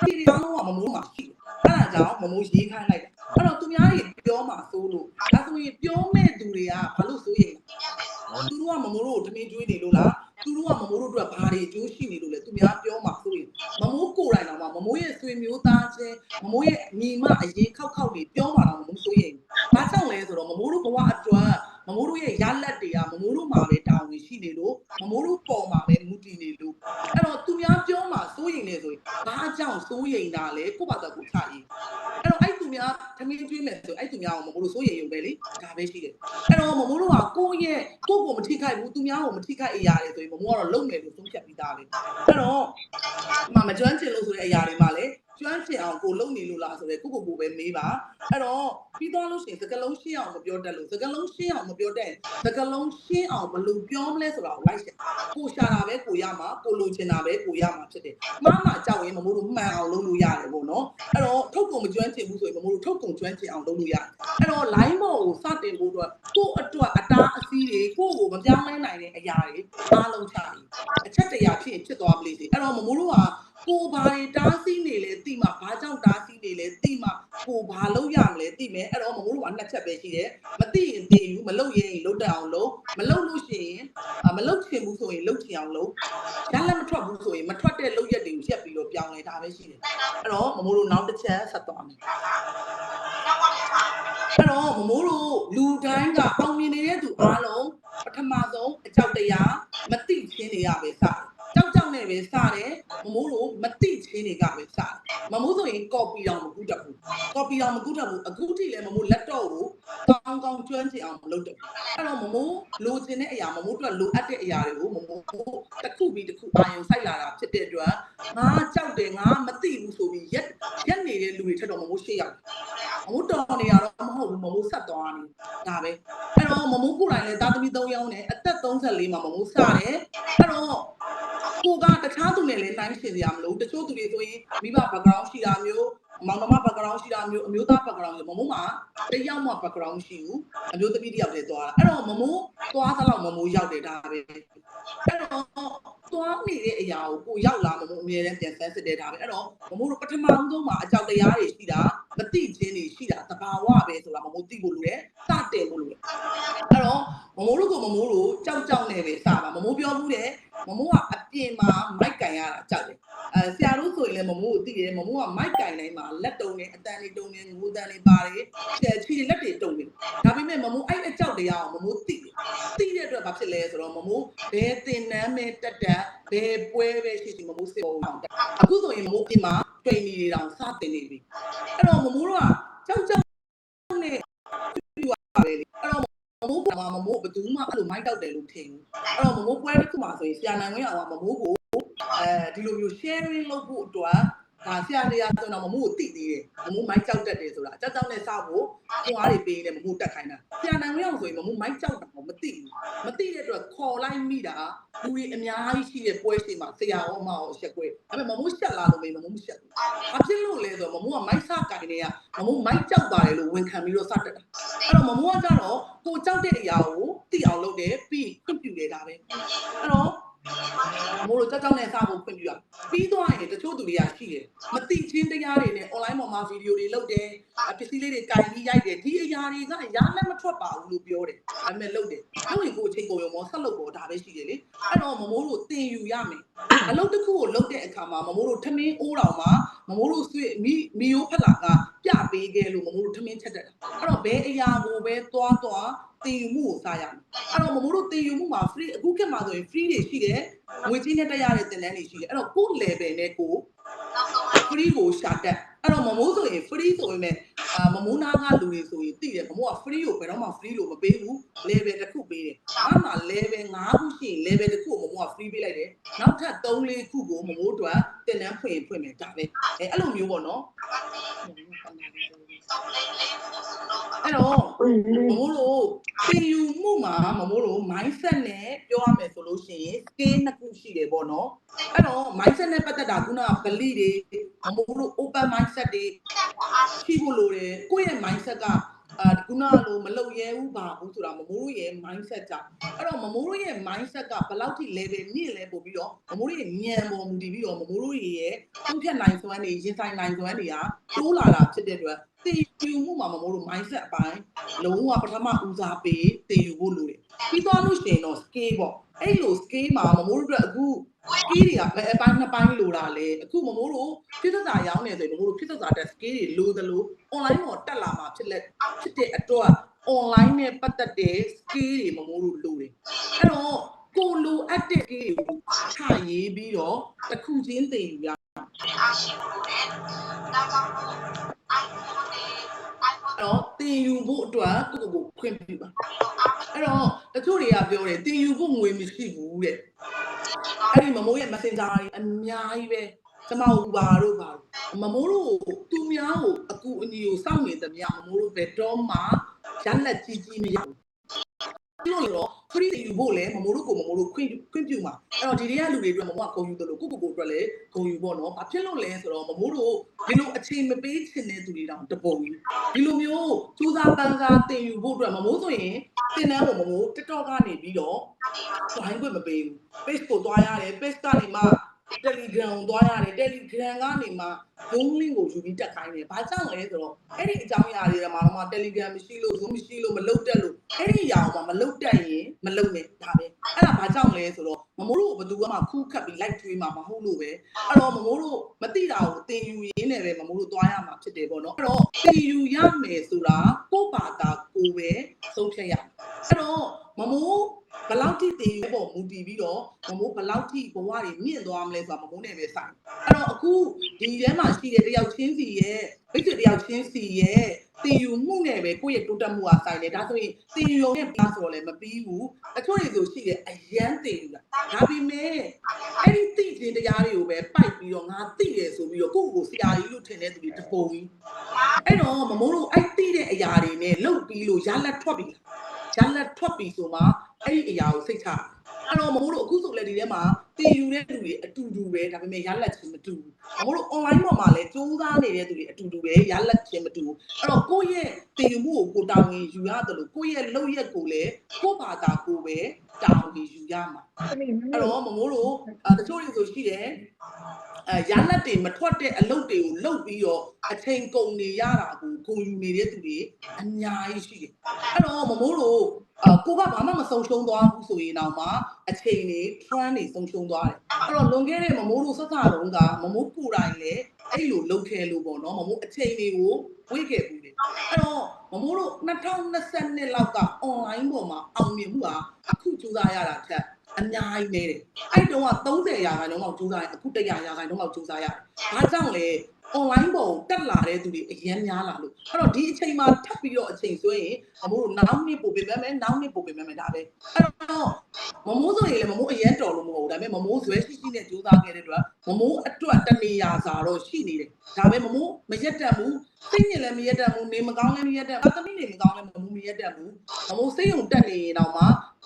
ဒီဒီအားလုံးကမမိုးမှာရှိတယ်အဲ့ဒါကြောင့်မမိုးရေးခိုင်းလိုက်တာအဲ့တော့သူများတွေပြောမှာစိုးလို့ဒါဆိုရင်ပြောမဲ့သူတွေကဘာလို့စိုးရိမ်လဲသူတို့ကမမိုးတို့ကိုတမင်ကျွေးနေလို့လားသူတို့ကမမိုးတို့အတွက်ဘာတွေအကျိုးရှိနေလို့လဲသူများပြောမှာစိုးရိမ်မမိုးကိုယ်တိုင်တော့မမိုးရဲ့ဆွေမျိုးသားချင်းမမိုးရဲ့ညီမအရင်ခောက်ခောက်တွေပြောမှာတော့မမိုးစိုးရိမ်ဘာကြောင့်လဲဆိုတော့မမိုးတို့ဘဝအတွက်မမိုးတို့ရဲ့ရလက်တွေကမမိုးတို့မှာပဲတာဝန်ရှိနေလို့မမိုးတို့ပေါ်မှာပဲမူတည်နေလို့အဲ့တော့သူများပြောမှာ စိုးရိမ်နေဆိုရင်ဘာကြောင့်စိုးရိမ်တာလဲကိုယ့်ဘာသာကိုချရေးအဲ့တော့အဲ့သူများ ထမင်းကျွေးမယ်ဆိုအဲ့သူများကိုမမိုးတို့စိုးရိမ်ရုံပဲလေဒါပဲရှိတယ်အဲ့တော့မမိုးတို့ကကိုယ့်ရဲ့ကိုယ့်ကိုမထိခိုက်ဘူးသူများကိုမထိခိုက်အရာတွေဆိုရင်မမိုးကတော့လုံမယ်လို့ဆုံးဖြတ်ပြီးသားပဲအဲ့တော့မမကျွမ်းကျင်လို့ဆိုတဲ့အရာတွေမှာလည်းကျွမ်းကျင်အောင်ကိုလုံနေလို့လားဆိုတော့ကိုကိုကိုပဲမေးပါအဲ့တော့ပြီးသွားလို့ရှိရင်စကလုံးရှင်းအောင်မပြောတတ်လို့စကလုံးရှင်းအောင်မပြောတတ်ရင်စကလုံးရှင်းအောင်ဘယ်လိုပြောမလဲဆိုတာကိုလိုက်ရှာကိုရှာတာပဲကိုရမှာကိုလိုချင်တာပဲကိုရမှာဖြစ်တယ်မှားမှကြောက်ရင်မမိုးတို့မှန်အောင်လုပ်လို့ရတယ်ပေါ့နော်အဲ့တော့ထုတ်ကုန်မကျွမ်းကျင်ဘူးဆိုရင်မမိုးတို့ထုတ်ကုန်ကျွမ်းကျင်အောင်လုပ်လို့ရတယ်အဲ့တော့ line ဘောကိုစတင်ဖို့အတွက်ကိုယ့်အတွက်အတားအဆီးတွေကိုယ့်ကိုမပြောင်းလဲနိုင်တဲ့အရာတွေအားလုံးချတယ်အချက်တရာဖြစ်ရင်ဖြစ်သွားပလိစေအဲ့တော့မမိုးတို့ကကိုဘာတွေတားဆီးနေလဲသိမှဘာကြောင့်တားဆီးနေလဲသိမှကိုဘာလုပ်ရမလဲသိမယ်အဲ့တော့မမိုးတို့ကနှစ်ချက်ပဲရှိတယ်မသိရင်သိယူမလုပ်ရင်လုပ်တတ်အောင်လုပ်မလုပ်လို့ရှိရင်အာမလုပ်ချင်ဘူးဆိုရင်လုပ်ချင်အောင်လုပ်ရလက်မထွက်ဘူးဆိုရင်မထွက်တဲ့လုပ်ရက်တွေကိုရက်ပြီးတော့ ပြောင်းလဲတာပဲရှိတယ်အဲ့တော့မမိုးတို့နောက်တစ်ချက်ဆက်သွားမယ်အဲ့တော့မမိုးတို့လူတိုင်းကအောင်မြင်နေတဲ့သူအားလုံးပထမဆုံးအကြောက်တရားမသိချင်းတွေရပဲစတယ်ကြောက်ကြောက်နဲ့ပဲစတယ်မမိုးတို့မသိချင်းတွေကပဲစတယ်မမိုးဆိုရင် copy တော့မကူတတ်ဘူး copy တော့မကူတတ်ဘူးအခုထိလည်းမမိုး laptop ကိုကောင်းကောင်းကျွမ်းကျင်အောင်မလုပ်တတ်ဘူးအဲ့တော့မမိုးလိုချင်တဲ့အရာမမိုးတို့လိုအပ်တဲ့အရာတွေကိုမမိုးတစ်ခုပြီးတစ်ခုအာရုံစိုက်လာတာဖြစ်တဲ့အတွက်ငါကြောက်တယ်ငါမသိဘူးဆိုပြီးရက်ရက်နေတဲ့လူတွေထက်တော့မမိုးရှေ့ရောက်မမိုးတော်နေရတော့မဟုတ်ဘူးမမိုးဆက်သွားနေဒါပဲအဲ့တော့မမိုးကိုယ်တိုင်လည်းသားသမီး၃ယောက်နဲ့အသက်34မှာမမိုးစတယ်အဲ့တော့ကိုကတခြားသူနဲ့လည်းနိုင်ရှင်စရာမလိုတချို့သူတွေဆိုရင်မိဘ background ရှိတာမျိုး မောင်နှမ background ရှိတာမျိုးအမျိုးသား background ရှိမမိုးမှာတယောက်မှ background ရှိဘူးအမျိုးသမီးတယောက်တည်းသွားတာအဲ့တော့မမိုးသွားသလောက်မမိုးရောက်တယ်ဒါပဲအဲ့တော့သွားနေတဲ့အရာကိုကိုရောက်လာမမိုးအမြဲတမ်းပြန်ဆန်းစစ်တဲ့ဒါပဲအဲ့တော့မမိုးတို့ပထမဆုံးမှာအကြောက်တရားတွေရှိတာမသိခြင်းတွေရှိတာတဘာဝပဲဆိုတာမမိုးသိဖို့လိုတယ်စတင်ဖို့လိုတယ်အဲ့တော့မမိုးတို့ကမမိုးတို့ကြောက်ကြောက်နေပဲစပါမမိုးပြောမှုတယ်မမိုးကအပြင်မှာမိုက်ကန်ရတာကြောက်တယ်အဲဆရာတို့ဆိုရင်လည်းမမိုးကိုသိတယ်မမိုးကမိုက်ကင်တိုင်းမှာလက်တုံနေအတန်တွေတုံနေငိုတန်တွေပါတယ်ခြေခြေလက်တွေတုံနေဒါပေမဲ့မမိုးအဲ့အကြောက်တရားကိုမမိုးသိတယ်သိတဲ့အတွက်ဘာဖြစ်လဲဆိုတော့မမိုးဘယ်တင်နန်းမဲ့တက်တက်ဘယ်ပွဲပဲရှိရှိမမိုးစစ်အောင်တက်အခုဆိုရင်မမိုးပြင်မှာတွေ့နေတောင်စတင်နေပြီအဲ့တော့မမိုးတို့ကကြောက်ကြောက်နဲ့ပြရပါလေအဲ့တော့ မမိုးကမမိုးဘယ်သူမှအဲ့လိုမိုက်တောက်တယ်လို့ထင်ဘူးအဲ့တော့မမိုးပွဲတစ်ခုမှဆိုရင်ဆရာနိုင်ဝင်းအောင်ကမမိုးကိုအဲဒီလိုမျိုး sharing လုပ်ဖို့အတွက် ဒါဆရာတရားဆိုတော့မမို့ကိုတိသေးတယ်မမို့မိုက်ကြောက်တတ်တယ်ဆိုတာအကြောက်ကြောက်နဲ့စောက်ဖို့ခွန်အားတွေပေးနေမမို့တက်ခိုင်းတာဆရာနိုင်ဝင်းအောင်ဆိုရင်မမို့မိုက်ကြောက်တာမသိဘူးမသိတဲ့အတွက်ခေါ်လိုက်မိတာလူတွေအများကြီးရှိတဲ့ပွဲရှိမှာဆရာရောမအောင်ရှက်ကွဲဒါပေမဲ့မမို့ရှက်လာလို့မေးမမို့မရှက်ဘူးဘာဖြစ်လို့လဲဆိုတော့မမို့ကမိုက်စကင်တွေကမမို့မိုက်ကြောက်ပါတယ်လို့ဝန်ခံပြီးတော့စတက်တာအဲ့တော့မမို့ကကြတော့ကိုကြောက်တဲ့အရာကိုသိအောင်လုပ်တယ်ပြီးခွင့်ပြုတယ်ဒါပဲအဲ့တော့ မို့လို့ကြောက်ကြောက်နဲ့စဖို့ခွင့်ပြုရပြီးသွားရင်တချို့သူတွေကရှိတယ်မတိချင်းတရားတွေနဲ့ online ပေါ်မှာဗီဒီယိုတွေလုပ်တယ်အပစ္စည်းလေးတွေကင်ပြီးရိုက်တယ်ဒီအရာတွေကရလက်မထွက်ပါဘူးလို့ပြောတယ်ဒါပေမဲ့လုပ်တယ်လုပ်ရင်ကိုယ်အချိန်ကုန်ရုံမောဆက်လုပ်ပေါ်ဒါပဲရှိတယ်လေအဲ့တော့မမိုးတို့တင်ယူရမယ်အလုပ်တစ်ခုကိုလုပ်တဲ့အခါမှာမမိုးတို့ထမင်းအိုးတော်မှာမမိုးတို့ဆွေမိမီယိုဖက်လာကပြပေးခဲ့လို့မမိုးတို့ထမင်းချက်တတ်တာအဲ့တော့ဘယ်အရာကိုပဲသွားသွား တင်ယူမှုကိုစားရမယ်အဲ့တော့မမိုးတို့တင်ယူမှုမှာ free အခုခေတ်မှာဆိုရင် free တွေရှိတယ်ငွေကြီးနဲ့တက်ရတဲ့တင်တန်းတွေရှိတယ်အဲ့တော့ကိုယ့် level နဲ့ကို free ကိုရှာတက်အဲ့တော့မမိုးဆိုရင် free ဆိုရင်လည်းအာမမိုးနာကလူတွေဆိုရင်သိတယ်မမိုးက free ကိုဘယ်တော့မှ free လို့မပေးဘူး level တစ်ခုပေးတယ်အဲ့မှာ level 5ခုရှိရင် level တစ်ခုကိုမမိုးက free ပေးလိုက်တယ်နောက်ထပ်3 4ခုကိုမမိုးတို့တင်တန်းဖွင့်ဖွင့်မယ်ဒါပဲအဲအဲ့လိုမျိုးပေါ့နော် အဲ့တော့မမိုးလို့တင်ယူမှုမှာမမိုးလို့ mindset နဲ့ပြောရမယ်ဆိုလို့ရှိရင် scale နှစ်ခုရှိတယ်ပေါ့နော်အဲ့တော့ mindset နဲ့ပတ်သက်တာခုနက belief တွေမမိုးလို့ open mindset တွေရှိဖို့လိုတယ်ကိုယ့်ရဲ့ mindset က အာခုနကလိုမလုံရဲဘူးပါဘူးဆိုတာမမိုးတို့ရဲ့ mindset ကြောင့်အဲ့တော့မမိုးတို့ရဲ့ mindset ကဘယ်လောက်ထိ level မြင့်လဲပို့ပြီးတော့မမိုးတို့ရဲ့ဉာဏ်ပေါ်မူတည်ပြီးတော့မမိုးတို့ရဲ့သုံးဖြတ်နိုင်စွမ်းတွေရင်ဆိုင်နိုင်စွမ်းတွေကတိုးလာတာဖြစ်တဲ့အတွက်တည်ယူမှုမှာမမိုးတို့ mindset အပိုင်းလုံးဝပထမဦးစားပေးတည်ယူဖို့လိုတယ်ပြီးသွားလို့ရှိရင်တော့ scale ပေါ့အဲ့လို scale မှာမမိုးတို့အတွက်အခု scale တွေကဘယ်အပိုင်းနှစ်ပိုင်းလိုတာလဲအခုမမိုးတို့ဖြစ်သက်သာရောင်းနေဆိုရင်မမိုးတို့ဖြစ်သက်သာတဲ့ scale တွေလိုသလို online ပေါ်တက်လာမှာဖြစ်လက်ဖြစ်တဲ့အတွက် online နဲ့ပတ်သက်တဲ့ skill တွေမမိုးလို့လိုတယ်အဲ့တော့ကိုလိုအပ်တဲ့ skill တွေကိုချရေးပြီးတော့တစ်ခုချင်းသင်ယူရအားရှိလို့တယ်ဒါကြောင့်မို့ iPhone နဲ့ iPhone အဲ့တော့သင်ယူဖို့အတွက်ကိုယ့်ကိုယ်ကိုခွင့်ပြုပါလို့အားအဲ့တော့တချို့တွေကပြောတယ်သင်ယူဖို့ငွေမရှိဘူးတဲ့ကြည့်တော့ အဲ့ဒီမမိုးရဲ့ messenger တွေအများကြီးပဲကျမတို့ဘာတို့ဘာတို့မမိုးတို့သူများကိုအကူအညီကိုစောင့်နေသမျှမမိုးတို့ဘယ်တော့မှရလက်ကြီးကြီးမရဘူး ပြီးလို့တော့ free ယူဖို့လဲမမိုးတို့ကိုမမိုးတို့ခွင့်ခွင့်ပြုမှာအဲ့တော့ဒီတွေကလူတွေအတွက်မမိုးကဂုံယူတယ်လို့ကိုကိုကိုအတွက်လည်းဂုံယူပေါ့နော်ဘာဖြစ်လို့လဲဆိုတော့မမိုးတို့ဒီလိုအချိန်မပေးချင်တဲ့သူတွေတောင်တပုံကြီးဒီလိုမျိုးစူးစမ်းပန်းစားတင်ယူဖို့အတွက်မမိုးဆိုရင်တင်တန်းကိုမမိုး TikTok ကနေပြီးတော့တွိုင်းခွင့်မပေးဘူး page ကိုတွားရတယ် page ကနေမှ telegram ကိုတွားရတယ် telegram ကနေမှ zoom link ကိုယူပြီးတက်ခိုင်းတယ်ဘာကြောင့်လဲဆိုတော့အဲ့ဒီအကြောင်းအရာတွေမှာတော့မှ telegram မရှိလို့ zoom မရှိလို့မလုပ်တက်လို့အဲ့ဒီအရာကိုမှမလုပ်တက်ရင်မလုပ်နဲ့ဒါပဲအဲ့ဒါဘာကြောင့်လဲဆိုတော့မမိုးတို့ဘယ်သူမှခုခတ်ပြီး like ကျွေးမှာမဟုတ်လို့ပဲအဲ့တော့မမိုးတို့မသိတာကိုသင်ယူရင်းနဲ့ပဲမမိုးတို့တွားရမှာဖြစ်တယ်ပေါ့နော်အဲ့တော့သင်ယူရမယ်ဆိုတာကိုယ့်ဘာသာကိုယ်ပဲဆုံးဖြတ်ရမယ်အဲ့တော့မမိုး ဘယ်လောက်ထိတည်ရပေါ်မူတည်ပြီးတော့မမိုးဘယ်လောက်ထိဘဝတွေမြင့်သွားမလဲဆိုတာမမိုးနဲ့ပဲဆိုင်အဲ့တော့အခုဒီထဲမှာရှိတဲ့တယောက်ချင်းစီရဲ့မိတ်ဆွေတယောက်ချင်းစီရဲ့တည်ယူမှုနဲ့ပဲကိုယ့်ရဲ့တိုးတက်မှုကဆိုင်တယ်ဒါဆိုရင်တည်ယူနဲ့ပြီးဆိုတော့လည်းမပြီးဘူးအချို့တွေဆိုရှိတယ်အယမ်းတည်ယူတာဒါပေမဲ့အဲ့ဒီသိခြင်းတရားတွေကိုပဲပိုက်ပြီးတော့ငါသိတယ်ဆိုပြီးတော့ကိုယ့်ကိုယ်ဆရာကြီးလို့ထင်တဲ့သူတွေတပုံကြီးအဲ့တော့မမိုးတို့အဲ့သိတဲ့အရာတွေနဲ့လှုပ်ပြီးလို့ရလက်ထွက်ပြီးရလက်ထွက်ပြီးဆိုမှ အဲ့ဒီအရာကိုစိတ်ချအဲ့တော့မမိုးတို့အခုဆိုလည်းဒီထဲမှာတည်ယူတဲ့လူတွေအတူတူပဲဒါပေမဲ့ရလက်ချင်းမတူဘူးမမိုးတို့ online ပေါ်မှာလည်းစူးစမ်းနေတဲ့သူတွေအတူတူပဲရလက်ချင်းမတူဘူးအဲ့တော့ကိုယ့်ရဲ့တည်ယူမှုကိုကိုတာဝန်ယူရတယ်လို့ကိုယ့်ရဲ့လုပ်ရက်ကိုလည်းကိုယ့်ဘာသာကိုပဲတာဝန်ယူရမှာအဲ့တော့မမိုးတို့တချို့တွေဆိုရှိတယ်အဲရလက်တွေမထွက်တဲ့အလုပ်တွေကိုလုပ်ပြီးတော့အချိန်ကုန်နေရတာကိုကိုယူနေတဲ့သူတွေအများကြီးရှိတယ်အဲ့တော့မမိုးတို့ အာကိုကဘာမှမဆုံးရှုံးသွားဘူးဆိုရင်တော့မှအချိန်တွေ trend တွေဆုံးရှုံးသွားတယ်အဲ့တော့လွန်ခဲ့တဲ့မမိုးတို့ဆက်ဆတုန်းကမမိုးကိုယ်တိုင်လည်းအဲ့လိုလုပ်ခဲ့လို့ပေါ့နော်မမိုးအချိန်တွေကိုဝေ့ခဲ့ဘူးလေအဲ့တော့မမိုးတို့2022လောက်က online ပေါ်မှာအောင်မြင်မှုဟာအခုကြိုးစားရတာထက်အများကြီးနေတယ်အဲ့တုန်းက30ရာခိုင်နှုန်းလောက်ကြိုးစားရင်အခု100ရာခိုင်နှုန်းလောက်ကြိုးစားရတယ်ဘာကြောင့်လဲ online ပေါ်ကိုတက်လာတဲ့သူတွေအရင်များလာလို့အဲ့တော့ဒီအချိန်မှာထပ်ပြီးတော့အချိန်ဆွဲရင်မမိုးတို့နောက်နှစ်ပို့ပေးမယ်မယ်နောက်နှစ်ပို့ပေးမယ်မယ်ဒါပဲအဲ့တော့မမိုးဆိုရင်လည်းမမိုးအရင်တော်လို့မဟုတ်ဘူးဒါပေမဲ့မမိုးဇွဲရှိရှိနဲ့ကြိုးစားခဲ့တဲ့အတွက်မမိုးအတွက်တနေရာစာတော့ရှိနေတယ်ဒါပဲမမိုးမရက်တက်ဘူးစိတ်ညစ်လည်းမရက်တက်ဘူးနေမကောင်းလည်းမရက်တက်ဘူးသမီးနေမကောင်းလည်းမမိုးမရက်တက်ဘူးမမိုးစိတ်ုံတက်နေရင်တော့မှ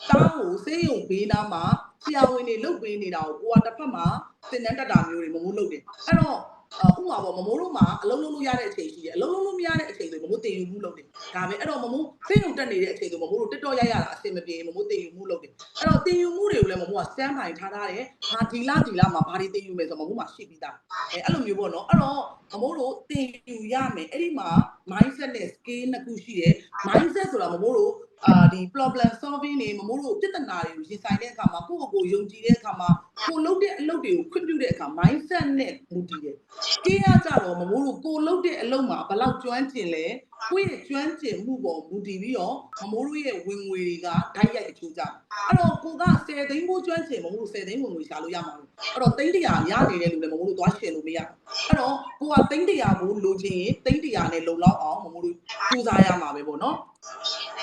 တားကိုစိတ်ုံဘေးနားမှာဆရာဝန်တွေလုတ်ပေးနေတာကိုကိုကတစ်ဖက်မှာသင်တန်းတက်တာမျိုးတွေမမိုးလုတ်တယ်အဲ့တော့အ ဥမာပေါ့မမိုးတို့မှာအလုံးလုံးလို့ရတဲ့အချိန်ရှိတယ်အလုံးလုံးလို့မရတဲ့အချိန်ဆိုမမိုးတင်ယူမှုလုပ်တယ်ဒါပဲအဲ့တော့မမိုးစိတ်ုံတက်နေတဲ့အချိန်ဆိုမမိုးတို့တက်တော့ရရတာအဆင်မပြေမမိုးတင်ယူမှုလုပ်တယ်အဲ့တော့တင်ယူမှုတွေကိုလည်းမမိုးကစတန်ဘိုင်ထားထားတယ်ဟာဒီလာဒီလာမှာဘာတွေတင်ယူမယ်ဆိုမမိုးမှာရှိပြီးသားအဲအဲ့လိုမျိုးပေါ့နော်အဲ့တော့မမိုးတို့တင်ယူရမယ်အဲ့ဒီမှာ mindset နဲ့ skill နှစ်ခုရှိတယ် mindset ဆိုတာမမိုးတို့ အာဒီ problem solving နေမမိုးတို့ပြဿနာတွေကိုရင်ဆိုင်တဲ့အခါမှာကိုယ့်ကိုယ်ကိုယုံကြည်တဲ့အခါမှာကိုလုပ်တဲ့အလုပ်တွေကိုခွင့်ပြုတဲ့အခါ mindset နဲ့မူတည်တယ်ကေးရကြတော့မမိုးတို့ကိုလုတ်တဲ့အလုံးမှာဘယ်လောက်ကျွမ်းကျင်လဲကိုယ့်ရဲ့ကျွမ်းကျင်မှုပေါ်မူတည်ပြီးတော့မမိုးတို့ရဲ့ဝင်ငွေတွေကဓာတ်ရိုက်အကျိုးကြတယ်အဲ့တော့ကိုက10သိန်းဖို့ကျွမ်းကျင်မမိုးတို့10သိန်းဝင်ငွေရှာလို့ရမှာလို့အဲ့တော့သိန်း100ရနေတဲ့လူလည်းမမိုးတို့သွားရှင်လို့မရဘူးအဲ့တော့ကိုကသိန်း100ကိုလိုချင်ရင်သိန်း100နဲ့လုံလောက်အောင်မမိုးတို့စူးစမ်းရမှာပဲပေါ့နော်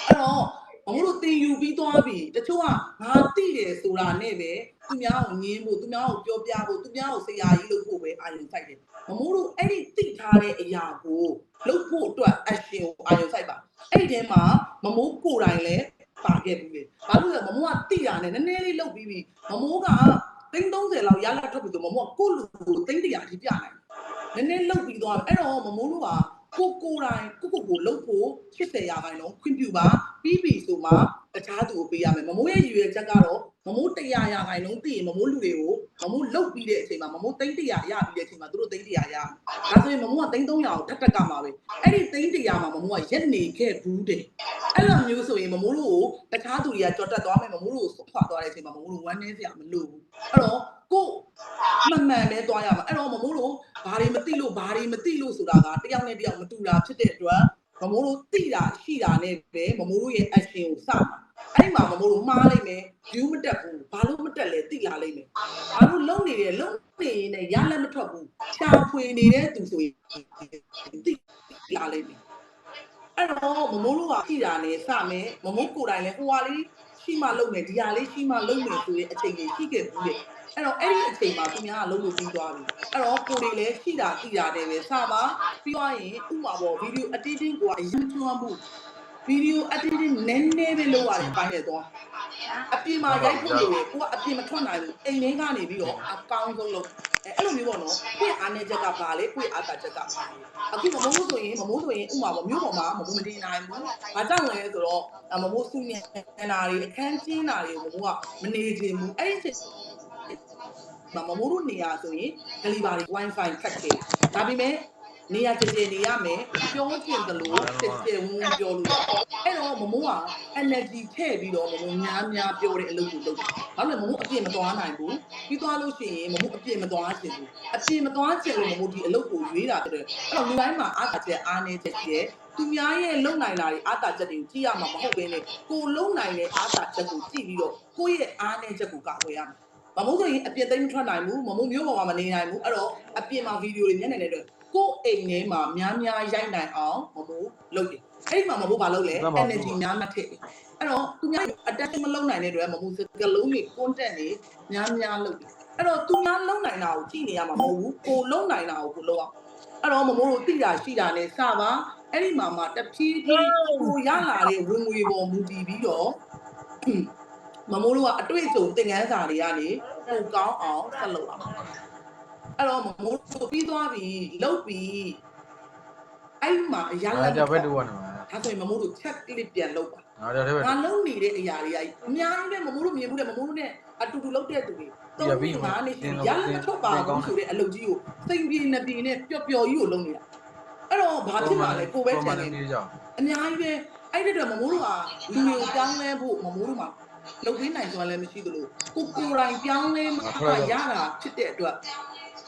အဲ့တော့မမိုးတို့တင်ယူပြီးသွားပြီတချို့ကငါတိတယ်ဆိုတာနဲ့ပဲသူများကိုငင်းဖို့သူများကိုပြောပြဖို့သူများကိုဆရာကြီးလုပ်ဖို့ပဲအာရုံစိုက်တယ်မမိုးတို့အဲ့ဒီသိထားတဲ့အရာကိုလုပ်ဖို့အတွက် action ကိုအာရုံစိုက်ပါအဲ့ဒီထဲမှာမမိုးကိုယ်တိုင်လည်းပါခဲ့ဘူးလေဘာလို့လဲမမိုးကသိတာနဲ့နည်းနည်းလေးလုပ်ပြီးပြီမမိုးကသိန်း30လောက်ရလာထွက်ပြီဆိုမမိုးကကိုယ့်လူကိုသိန်း100အထိပြနိုင်တယ်နည်းနည်းလုပ်ပြီးသွားအဲ့တော့မမိုးတို့က ကိုကိုယ်တိုင်ကိုကိုကိုလှုပ်ဖို့80ရာခိုင်နှုန်းခွင့်ပြုပါပြီးပြီဆိုမှတခြားသူကိုပေးရမယ်မမိုးရဲ့ရည်ရွယ်ချက်ကတော့မမိုး100ရာခိုင်နှုန်းသိရင်မမိုးလူတွေကိုမမိုးလှုပ်ပြီးတဲ့အချိန်မှာမမိုး300ရပြီးတဲ့အချိန်မှာသူတို့300ရရဒါဆိုရင်မမိုးက300ကိုထပ်တက်ကမှာပဲအဲ့ဒီ300မှာမမိုးကရက်နေခဲ့ဘူးတဲ့ အဲ့လိုမျိုးဆိုရင်မမိုးတို့ကိုတခြားသူတွေကကြော်တက်သွားမယ်မမိုးတို့ကိုဆွတ်ခွာသွားတဲ့အချိန်မှာမမိုးတို့ဝမ်းနေစရာမလိုဘူးအဲ့တော့ကိုမှန်မှန်ပဲသွားရမှာအဲ့တော့မမိုးတို့ဘာတွေမသိလို့ဘာတွေမသိလို့ဆိုတာကတယောက်နဲ့တယောက်မတူတာဖြစ်တဲ့အတွက်မမိုးတို့သိတာရှိတာနဲ့ပဲမမိုးတို့ရဲ့ action ကိုစမှာအဲ့ဒီမှာမမိုးတို့မှားလိုက်မယ် view မတက်ဘူးဘာလို့မတက်လဲသိလာလိမ့်မယ်ဘာလို့လုံနေတယ်လုံနေနေရလက်မထွက်ဘူးရှာဖွေနေတဲ့သူဆိုရင်သိလာလိမ့်မယ် အဲ့တော့မမိုးတို့ကသိတာနဲ့စမယ်မမိုးကိုယ်တိုင်လည်းဟိုဟာလေးရှိမှလုံမယ်ဒီဟာလေးရှိမှလုံမယ်ဆိုရင်အချိန်ကြီးရှိခဲ့ဘူးလေအဲ့တော့အဲ့ဒီအချိန်မှာသူများကလုံးလို့ပြီးသွားပြီအဲ့တော့ကိုယ်တွေလည်းရှိတာသိတာတယ်ပဲစပါပြီးသွားရင်ဥပမာပေါ့ဗီဒီယို editing ကိုအရင်ထွန်းမှုဗီဒီယို editing နည်းနည်းပဲလုပ်ရတယ်ပိုင်းနဲ့သွားအပြင်မှာရိုက်ဖို့လို့ကိုကအပြင်မထွက်နိုင်ဘူးအိမ်ထဲကနေပြီးတော့အကောင်းဆုံးလုပ် အဲအဲ့လိုမျိုးပေါ့နော်ကိုယ့်အားနေချက်ကပါလေကိုယ့်အားသာချက်ကပါအခုမမိုးဆိုရင်မမိုးဆိုရင်ဥပမာပေါ့မြို့ပေါ်မှာမမိုးမတင်နိုင်ဘူးဘာကြောင့်လဲဆိုတော့မမိုးစုညံနာတွေအခန်းကျင်းတာတွေကိုမမိုးကမနေချင်ဘူးအဲ့ဒီမမမိုးတို့နေရာဆိုရင်ဂလီဘာတွေ wifi ခတ်တယ်ဒါပေမဲ့ နေရာကြည်ကြည်နေရမယ်ပြောချင်တယ်လို့တစ်ချက်ဝန်းပြောလို့အဲ့တော့မမိုးက energy ထည့်ပြီးတော့မမိုးများများပြောတဲ့အလုပ်ကိုလုပ်တယ်ဘာလို့လဲမမိုးအပြည့်မသွားနိုင်ဘူးပြီးသွားလို့ရှိရင်မမိုးအပြည့်မသွားချင်ဘူးအပြည့်မသွားချင်လို့မမိုးဒီအလုပ်ကိုရွေးတာတဲ့အဲ့တော့လူတိုင်းမှာအားသာချက်အားနည်းချက်ရှိတယ်သူများရဲ့လုံနိုင်တာတွေအားသာချက်တွေကိုကြည့်ရမှာမဟုတ်ဘဲနဲ့ကိုလုံနိုင်တဲ့အားသာချက်ကိုကြည့်ပြီးတော့ကိုယ့်ရဲ့အားနည်းချက်ကိုကာကွယ်ရမယ်မမိုးဆိုရင်အပြစ်သိမ်းမထွက်နိုင်ဘူးမမိုးမျိုးပေါ်မှာမနေနိုင်ဘူးအဲ့တော့အပြင်မှာဗီဒီယိုတွေမျက်နှာနဲ့တွေ့ ကိုယ့်အိမ်ထဲမှာများများရိုက်နိုင်အောင်မမိုးလုပ်တယ်အဲ့ဒီမှာမမိုးဘာလုပ်လဲ energy များများထည့်တယ်အဲ့တော့သူများ attention မလုပ်နိုင်တဲ့အတွက်မမိုးစကလုံးတွေ content တွေများများလုပ်တယ်အဲ့တော့သူများလုံနိုင်တာကိုကြည့်နေရမှာမဟုတ်ဘူးကိုလုံနိုင်တာကိုကိုလုပ်အောင်အဲ့တော့မမိုးတို့သိတာရှိတာနဲ့စပါအဲ့ဒီမှာမှတဖြည်းဖြည်းကိုရလာတဲ့ဝင်ငွေပေါ်မူတည်ပြီးတော့မမိုးတို့ကအတွေ့အကြုံသင်ခန်းစာတွေကနေပိုကောင်းအောင်ဆက်လုပ်အောင် အဲ့တော့မမိုးတို့ပြီးသွားပြီလုတ်ပြီအဲ့မှာအရငါလက်ကြဘက်တူကနေမှာဒါဆိုရင်မမိုးတို့ check clip ပြန်လုပ်ပါငါကြတဲ့ဘက်ငါလုံနေတဲ့အရာတွေကအများကြီးပဲမမိုးတို့မြင်မှုတဲ့မမိုးတို့နဲ့အတူတူလုပ်တဲ့သူတွေသုံးပြီးငါနေရှိရလက်မထွက်ပါဘူးဆိုတဲ့အလုပ်ကြီးကိုစိန်ပြေနေပြေနဲ့ပျော့ပျော်ကြီးကိုလုပ်နေတာအဲ့တော့ဘာဖြစ်မှာလဲကိုပဲချန်နေနေကြအများကြီးပဲအဲ့ဒီတော့မမိုးတို့ကလူတွေကိုပြောင်းလဲဖို့မမိုးတို့မှာလုပ်ပေးနိုင်စွာလည်းမရှိသလိုကိုကိုယ်တိုင်ပြောင်းလဲမှရတာဖြစ်တဲ့အတွက်